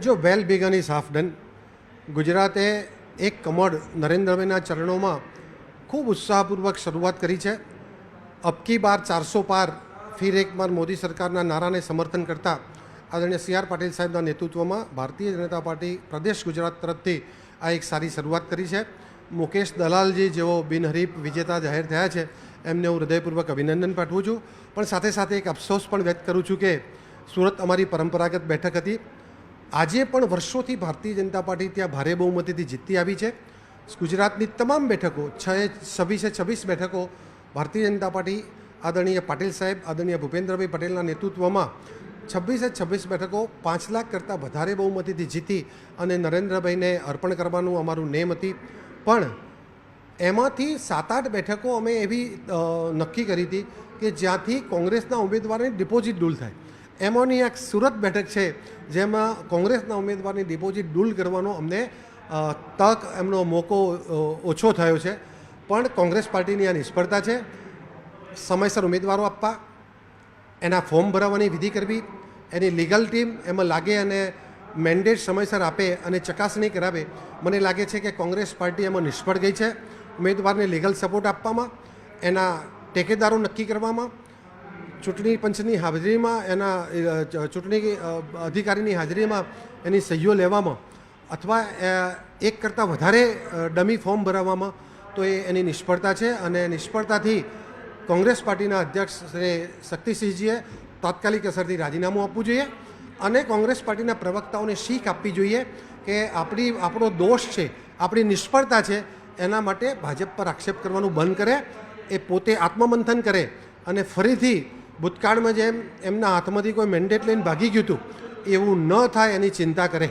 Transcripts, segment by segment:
જો well begun is half done. ગુજરાતે એક કમળ નરેન્દ્રભાઈના ચરણોમાં ખૂબ ઉત્સાહપૂર્વક શરૂઆત કરી છે. અબકી બાર ચારસો પાર ફિર એક બાર મોદી સરકારના નારાને સમર્થન કરતા આદરણીય સી આર પાટીલ સાહેબના નેતૃત્વમાં ભારતીય જનતા પાર્ટી પ્રદેશ ગુજરાત તરફથી આ એક સારી શરૂઆત કરી છે. મુકેશ દલાલજી જેઓ બિનહરીફ વિજેતા જાહેર થયા છે, એમને હું હૃદયપૂર્વક અભિનંદન પાઠવું છું. પણ સાથે સાથે એક અફસોસ પણ વ્યક્ત કરું છું કે સુરત અમારી પરંપરાગત બેઠક હતી. આજે પણ વર્ષોથી ભારતીય જનતા પાર્ટી ત્યાં ભારે બહુમતીથી જીતતી આવી છે. ગુજરાતની તમામ બેઠકો, છ છવ્વીસે છવ્વીસ બેઠકો ભારતીય જનતા પાર્ટી આદરણીય પાટીલ સાહેબ, આદરણીય ભૂપેન્દ્રભાઈ પટેલના નેતૃત્વમાં છવ્વીસે છવ્વીસ બેઠકો પાંચ લાખ કરતાં વધારે બહુમતીથી જીતી અને નરેન્દ્રભાઈને અર્પણ કરવાનું અમારું નેમ હતી. પણ એમાંથી સાત આઠ બેઠકો અમે એવી નક્કી કરી હતી કે જ્યાંથી કોંગ્રેસના ઉમેદવારની ડિપોઝિટ ડૂલ થાય. એમાંની એક સુરત બેઠક છે, જેમાં કોંગ્રેસના ઉમેદવારની ડિપોઝિટ ડૂલ કરવાનો અમને તક એમનો મોકો ઓછો થયો છે. પણ કોંગ્રેસ પાર્ટીની આ નિષ્ફળતા છે. સમયસર ઉમેદવારો આપવા, એના ફોર્મ ભરાવવાની વિધિ કરવી, એની લીગલ ટીમ એમાં લાગે અને મેન્ડેટ સમયસર આપે અને ચકાસણી કરાવે. મને લાગે છે કે કોંગ્રેસ પાર્ટી એમાં નિષ્ફળ ગઈ છે. ઉમેદવારને લીગલ સપોર્ટ આપવામાં, એના ટેકેદારો નક્કી કરવામાં ચૂંટણી પંચની હાજરીમાં એના ચૂંટણી અધિકારીની હાજરીમાં એની સહીઓ લેવામાં અથવા એક કરતાં વધારે ડમી ફોર્મ ભરાવવામાં તો એ એની નિષ્ફળતા છે અને નિષ્ફળતાથી કોંગ્રેસ પાર્ટીના અધ્યક્ષ શ્રી શક્તિસિંહજીએ તાત્કાલિક અસરથી રાજીનામું આપવું જોઈએ અને કોંગ્રેસ પાર્ટીના પ્રવક્તાઓને શીખ આપવી જોઈએ કે આપણી, આપણો દોષ છે, આપણી નિષ્ફળતા છે, એના માટે ભાજપ પર આક્ષેપ કરવાનું બંધ કરે, એ પોતે આત્મમંથન કરે અને ફરીથી ભૂતકાળમાં જેમ એમના હાથમાંથી કોઈ મેન્ડેટ લઈને ભાગી ગયું હતું એવું ન થાય એની ચિંતા કરે.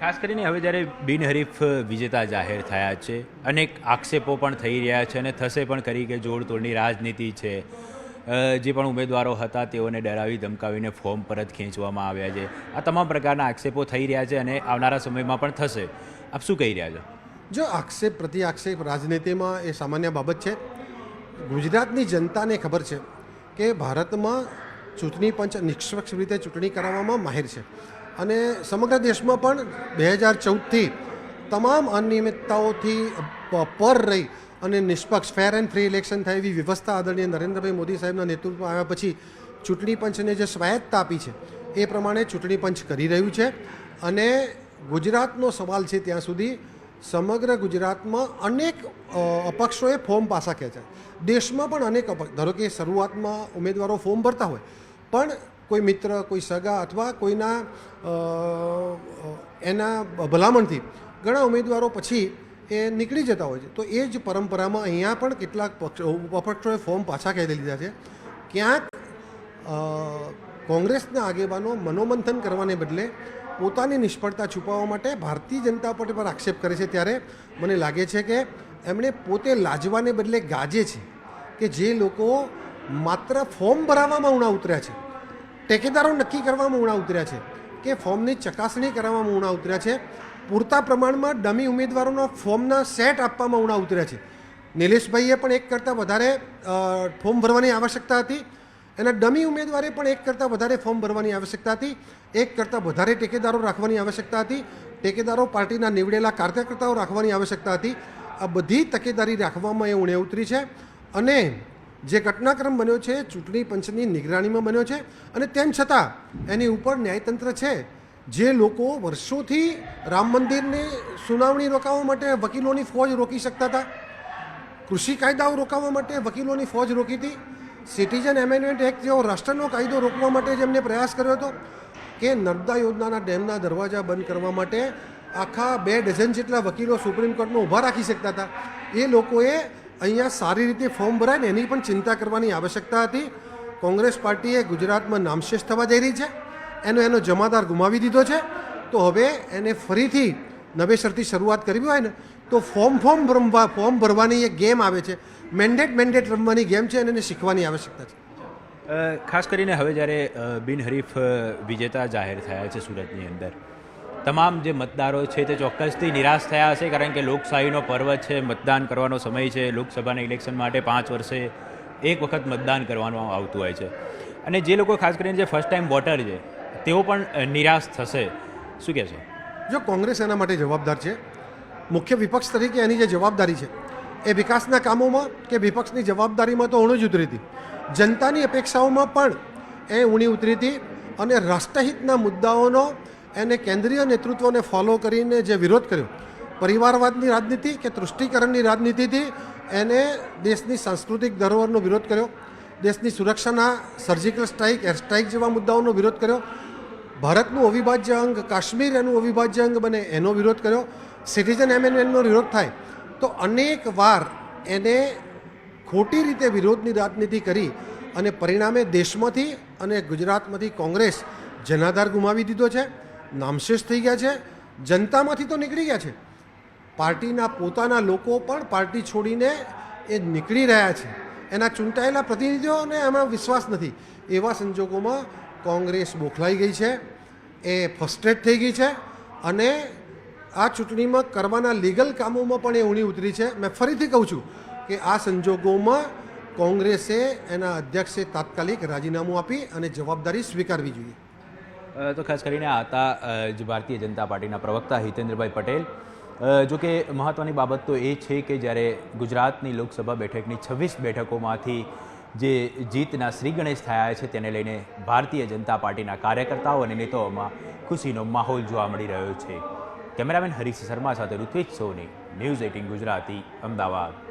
ખાસ કરીને હવે જ્યારે બિનહરીફ વિજેતા જાહેર થયા છે અનેક આક્ષેપો પણ થઈ રહ્યા છે અને થશે પણ કરી કે જોડતોડની રાજનીતિ છે. જે પણ ઉમેદવારો હતા તેઓને ડરાવી ધમકાવીને ફોર્મ પરત ખેંચવામાં આવ્યા છે. આ તમામ પ્રકારના આક્ષેપો થઈ રહ્યા છે અને આવનારા સમયમાં પણ થશે. આપ શું કહી રહ્યા છો? જો આક્ષેપ પ્રતિ આક્ષેપ રાજનીતિમાં એ સામાન્ય બાબત છે ગુજરાતની જનતાને ખબર છે કે ભારતમાં ચૂંટણી પંચ નિષ્પક્ષ રીતે ચૂંટણી કરાવવામાં માહિર છે. અને સમગ્ર દેશમાં પણ બે હજાર ચૌદથી તમામ અનિયમિતતાઓથી પર રહી અને નિષ્પક્ષ, ફેર એન્ડ ફ્રી ઇલેક્શન થાય એવી વ્યવસ્થા આદરણીય નરેન્દ્રભાઈ મોદી સાહેબના નેતૃત્વમાં આવ્યા પછી ચૂંટણી પંચને જે સ્વાયત્તા આપી છે, એ પ્રમાણે ચૂંટણી પંચ કરી રહ્યું છે. અને ગુજરાતનો સવાલ છે ત્યાં સુધી સમગ્ર ગુજરાતમાં અનેક અપક્ષોએ ફોર્મ પાસા ખેંચ્યા દેશમાં પણ અનેક અપક્ષ ધારો કે શરૂઆતમાં ઉમેદવારો ફોર્મ ભરતા હોય, પણ કોઈ મિત્ર, કોઈ સગા અથવા કોઈના એના ભલામણથી ઘણા ઉમેદવારો પછી એ નીકળી જતા હોય છે. તો એ જ પરંપરામાં અહીંયા પણ કેટલાક પક્ષ અપક્ષોએ ફોર્મ પાછા ખેંચી લીધા છે. ક્યાંક કોંગ્રેસના આગેવાનો મનોમંથન કરવાને બદલે પોતાની નિષ્ફળતા છુપાવવા માટે ભારતીય જનતા પાર્ટી પર આક્ષેપ કરે છે ત્યારે મને લાગે છે કે એમણે પોતે લાજવાને બદલે ગાજે છે કે જે લોકો માત્ર ફોર્મ ભરાવવામાં ઉણા ઉતર્યા છે, ટેકેદારો નક્કી કરવામાં ઉણા ઉતર્યા છે, કે ફોર્મની ચકાસણી કરવામાં ઉણા ઉતર્યા છે, પૂરતા પ્રમાણમાં ડમી ઉમેદવારોના ફોર્મના સેટ આપવામાં ઉણા ઉતર્યા છે. નિલેશભાઈએ પણ એક કરતાં વધારે ફોર્મ ભરવાની આવશ્યકતા હતી. એના ડમી ઉમેદવારે પણ એક કરતાં વધારે ફોર્મ ભરવાની આવશ્યકતા હતી, એક કરતાં વધારે ટેકેદારો રાખવાની આવશ્યકતા હતી, ટેકેદારો પાર્ટીના નીવડેલા કાર્યકર્તાઓ રાખવાની આવશ્યકતા હતી. આ બધી તકેદારી રાખવામાં એ ઉણે ઉતરી છે અને જે ઘટનાક્રમ બન્યો છે, ચૂંટણી પંચની નિગરાણીમાં બન્યો છે અને તેમ છતાં એની ઉપર ન્યાયતંત્ર છે. જે લોકો વર્ષોથી રામ મંદિરની સુનાવણી રોકાવવા માટે વકીલોની ફોજ રોકી શકતા હતા, કૃષિ કાયદાઓ રોકાવવા માટે વકીલોની ફોજ રોકી હતી સિટીઝન એમેન્ડમેન્ટ એક્ટ જેવો રાષ્ટ્રનો કાયદો રોકવા માટે જેમને પ્રયાસ કર્યો હતો કે નર્મદા યોજનાના ડેમના દરવાજા બંધ કરવા માટે આખા બે ડઝન જેટલા વકીલો સુપ્રીમ કોર્ટમાં ઊભા રાખી શકતા હતા. એ લોકોએ અહીંયા સારી રીતે ફોર્મ ભરાય ને એની પણ ચિંતા કરવાની આવશ્યકતા હતી. કોંગ્રેસ પાર્ટીએ ગુજરાતમાં નામશેષ થવા જઈ રહી છે. એનો એનો જમાદાર ગુમાવી દીધો છે. તો હવે એને ફરીથી નવેસરથી શરૂઆત કરવી હોય ને, તો ફોર્મ ફોર્મ રમવા ફોર્મ ભરવાની એક ગેમ આવે છે. મેન્ડેટ મેન્ડેટ રમવાની ગેમ છે અને એને શીખવાની આવશ્યકતા છે. ખાસ કરીને હવે જ્યારે બિનહરીફ વિજેતા જાહેર થયા છે સુરતની અંદર, તમામ જે મતદારો છે તે ચોક્કસથી નિરાશ થયા હશે, કારણ કે લોકશાહીનો પર્વ છે, મતદાન કરવાનો સમય છે, લોકસભાના ઇલેક્શન માટે પાંચ વર્ષે એક વખત મતદાન કરવાનું આવતું હોય છે. અને જે લોકો ખાસ કરીને જે ફર્સ્ટ ટાઈમ વોટર છે, તેઓ પણ નિરાશ થશે. શું કહેશો? જો કોંગ્રેસ એના માટે જવાબદાર છે, મુખ્ય વિપક્ષ તરીકે એની જે જવાબદારી છે, એ વિકાસના કામોમાં કે વિપક્ષની જવાબદારીમાં તો ઊણી જ ઉતરી હતી. જનતાની અપેક્ષાઓમાં પણ એ ઊણી ઉતરી હતી અને રાષ્ટ્રહિતના મુદ્દાઓનો એને કેન્દ્રીય નેતૃત્વને ફોલો કરીને જે વિરોધ કર્યો, પરિવારવાદની રાજનીતિ કે તૃષ્ટિકરણની રાજનીતિથી એને દેશની સાંસ્કૃતિક ધરોહરનો વિરોધ કર્યો, દેશની સુરક્ષાના સર્જિકલ સ્ટ્રાઇક એર સ્ટ્રાઇક જેવા મુદ્દાઓનો વિરોધ કર્યો ભારતનું અવિભાજ્ય અંગ કાશ્મીર એનું અવિભાજ્ય અંગ બને, એનો વિરોધ કર્યો. સિટીઝન એમેન્ડમેન્ટનો વિરોધ થાય. તો અનેક વાર એને ખોટી રીતે વિરોધની રાજનીતિ કરી અને પરિણામે દેશમાંથી અને ગુજરાતમાંથી કોંગ્રેસ જનાધાર ગુમાવી દીધો છે. નામશેષ થઈ ગયા છે. જનતામાંથી તો નીકળી ગયા છે. પાર્ટીના પોતાના લોકો પણ પાર્ટી છોડીને એ નીકળી રહ્યા છે. એના ચૂંટાયેલા પ્રતિનિધિઓને એમાં વિશ્વાસ નથી. એવા સંજોગોમાં કોંગ્રેસ બોખલાઈ ગઈ છે એ ફ્રસ્ટ્રેટ થઈ ગઈ છે અને આ ચૂંટણીમાં કરવાના લીગલ કામોમાં પણ એ ઊણી ઉતરી છે. મેં ફરીથી કહું છું કે આ સંજોગોમાં કોંગ્રેસે એના અધ્યક્ષે તાત્કાલિક રાજીનામું આપી અને જવાબદારી સ્વીકારવી જોઈએ. તો ખાસ કરીને આ હતા અ, જે ભારતીય જનતા પાર્ટીના પ્રવક્તા હિતેન્દ્રભાઈ પટેલ. જો કે મહત્ત્વની બાબત તો એ છે કે જ્યારે ગુજરાતની લોકસભા બેઠકની છવ્વીસ બેઠકોમાંથી જે જીતના શ્રી ગણેશ થયા છે તેને લઈને ભારતીય જનતા પાર્ટીના કાર્યકર્તાઓ અને નેતાઓમાં ખુશીનો માહોલ જોવા મળી રહ્યો છે. કેમેરામેન હરીશ શર્મા સાથે ઋત્વિજ સોની, ન્યૂઝ એટીન ગુજરાતી, અમદાવાદ.